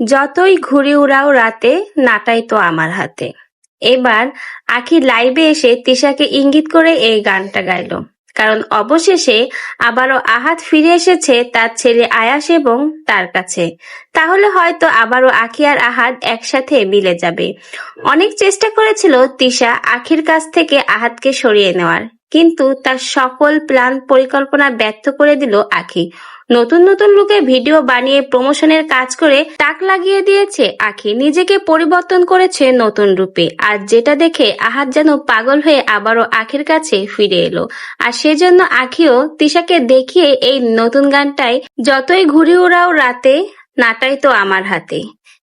যতই ঘুরে উড়াও রাতে, নাটাই তো আমার হাতে। এবার আখি লাইভে এসে তিশাকে ইঙ্গিত করে এই গানটা গাইলো। কারণ অবশেষে আবারও আহাত ফিরে এসেছে তার ছেলে আয়াস এবং তার কাছে। তাহলে হয়তো আবারও আখি আর আহাত একসাথে মিলে যাবে। অনেক চেষ্টা করেছিল তিশা আখির কাছ থেকে আহাতকে সরিয়ে নেওয়ার। কিন্তু তার সকল প্ল্যান পরিকল্পনা ব্যর্থ করে দিল আখি। নতুন নতুন লুকে ভিডিও বানিয়ে প্রমোশনের কাজ করে টাক লাগিয়ে দিয়েছে আখি। নিজেকে পরিবর্তন করেছে নতুন রূপে। আর যেটা দেখে আহাত যেন পাগল হয়ে আবারও আখির কাছে ফিরে এলো। আর সেজন্য আখিও তিশাকে দেখিয়ে এই নতুন গানটাই যতই ঘুরে ওড়াও রাতে, নাটাই তো আমার হাতে।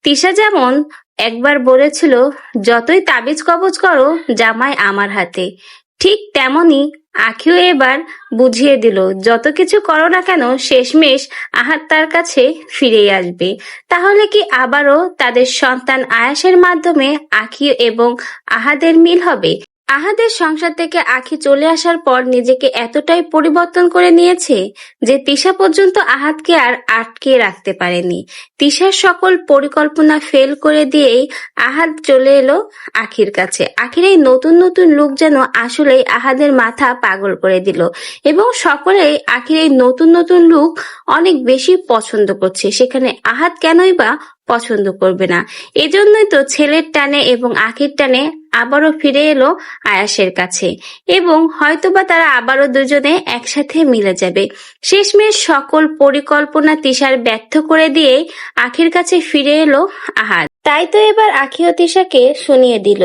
তিশা যেমন একবার বলেছিল, যতই তাবিজ কবজ করো, জামাই আমার হাতে। ঠিক তেমনি আখিও এবার বুঝিয়ে দিল, যত কিছু করো না কেন, শেষমেশ আহার তার কাছে ফিরে আসবে। তাহলে কি আবারও তাদের সন্তান আয়াসের মাধ্যমে আখি এবং আহাদের মিল হবে? আহাদের সংসার থেকে আখি চলে আসার পর নিজেকে এতটাই পরিবর্তন করে নিয়েছে যে তিশা পর্যন্ত আহাতকে আর আটকে রাখতে পারেনি। তিশার সকল পরিকল্পনা ফেল করে দিয়েই আহাদ চলে এলো আখির কাছে। আখির এই নতুন নতুন লুক যেন আসলেই আহাদের মাথা পাগল করে দিল এবং সকলেই আখির এই নতুন নতুন লুক অনেক বেশি পছন্দ করছে। সেখানে আহাদ কেনই বা পছন্দ করবে না। এজন্যই তো ছেলের টানে এবং আখির টানে আবারও ফিরে এলো আয়াসের কাছে। এবং হয়তোবা তারা আবারও দুজনে একসাথে মিলে যাবে। শেষমেশ সকল পরিকল্পনা তিশার ব্যর্থ করে দিয়ে আখির কাছে ফিরে এলো আহাদ। তাই তো এবার আখি ও তিশাকে শুনিয়ে দিল,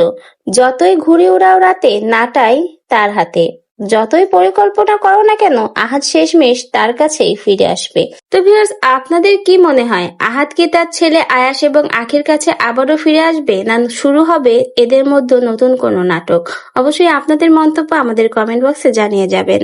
যতই ঘুরে উড়াও রাতে, নাটাই তার হাতে। যতই পরিকল্পনা করো না কেন আহাত শেষমেশ তার কাছেই ফিরে আসবে। তো ভিউয়ার্স আপনাদের কি মনে হয় আহাত কি তার ছেলে আয়াস এবং আখির কাছে আবারও ফিরে আসবে, না শুরু হবে এদের মধ্যে নতুন কোনো নাটক? অবশ্যই আপনাদের মন্তব্য আমাদের কমেন্ট বক্সে জানিয়ে যাবেন।